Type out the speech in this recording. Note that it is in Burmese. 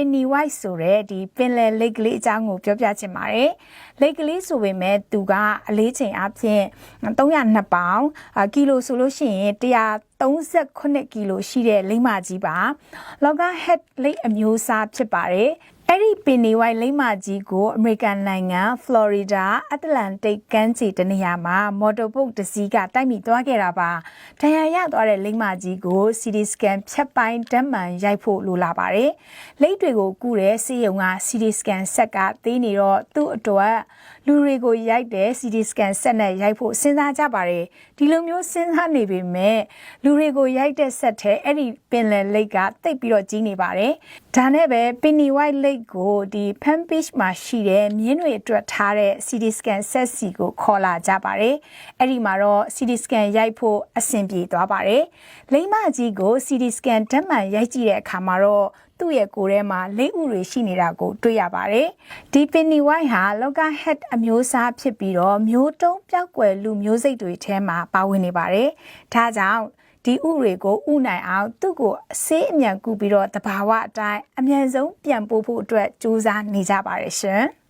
ပင်နီဝိုက်ဆိုတဲ့ဒီပင်လယ်လိတ်ကလေးအကြောင်းကိုပြောပြချင်ပါတယ်။လိတ်ကလေးဆိုပေမဲ့သူကအလေးချိန်အပြင်302ပေါင်အာကီလိုဆိုလို့ရှိရင်138ကီလိုရှိတဲ့လိမ္မာကြီးပါ။ Logger Head လိတ်အမျိုးအစားဖြစ်ပါတယ်။ အဲ့ဒီပင်နေဝိုင်လိမ့်မကြီးကိုအမေရိကန်နိုင်ငံဖလော်ရီဒါအတ္တလန်တိတ်ကမ်းခြေတနေရာမှာမော်တော်ဘုတ်တစ်စီးကတိုက်မိသွားခဲ့တာပါ။ဒဏ်ရာရသွားတဲ့လိမ့်မကြီးကို CT scan ဖြတ်ပိုင်းဓာတ်မှန်ရိုက်ဖို့လိုလာပါတယ်။လိပ်တွေကိုကုတဲ့စေယုံက CT scan ဆက်ကသေးနေတော့သူ့အတွက်လူတွေကိုရိုက်တဲ့ CT scan ဆက်နဲ့ရိုက်ဖို့စဉ်းစားကြပါတယ်။ဒီလိုမျိုးစဉ်းစားနေပေမဲ့လူတွေကိုရိုက်တဲ့ဆက်ထဲအဲ့ဒီပင်လယ်လိပ်ကတိတ်ပြီးတော့ကြီးနေပါတယ်။ဒါနဲ့ပဲ Penny White Lake ကိုဒီ fan page မှာရှိတဲ့မြင်းတွေအတွက်ထားတဲ့ CT scan ဆက်စီကိုခေါ်လာကြပါတယ်။အဲ့ဒီမှာတော့ CT scan ရိုက်ဖို့အဆင်ပြေသွားပါတယ်။လိမ္မာကြီးကို CT scan ဓာတ်မှန်ရိုက်ကြည့်တဲ့အခါမှာတော့သူ့ရဲ့ကိုယ်ထဲမှာလေးဥတွေရှိနေတာကိုတွေ့ရပါတယ်။ဒီ Penny White ဟာ Local Head အမျိုးအစားဖြစ်ပြီးတော့မျိုးတုံးပြောက်ကွယ်လူမျိုးစိတ်တွေထဲမှာပါဝင်နေပါတယ်။ဒါကြောင့် ဒီဥတွေကိုဥနိုင်အောင်သူ့ကိုအစေးအမြန်ကူပြီးတော့တဘာဝအတိုင်းအမြန်ဆုံးပြန်ပို့ဖို့အတွက်ကြိုးစားနေကြပါတယ်ရှင်။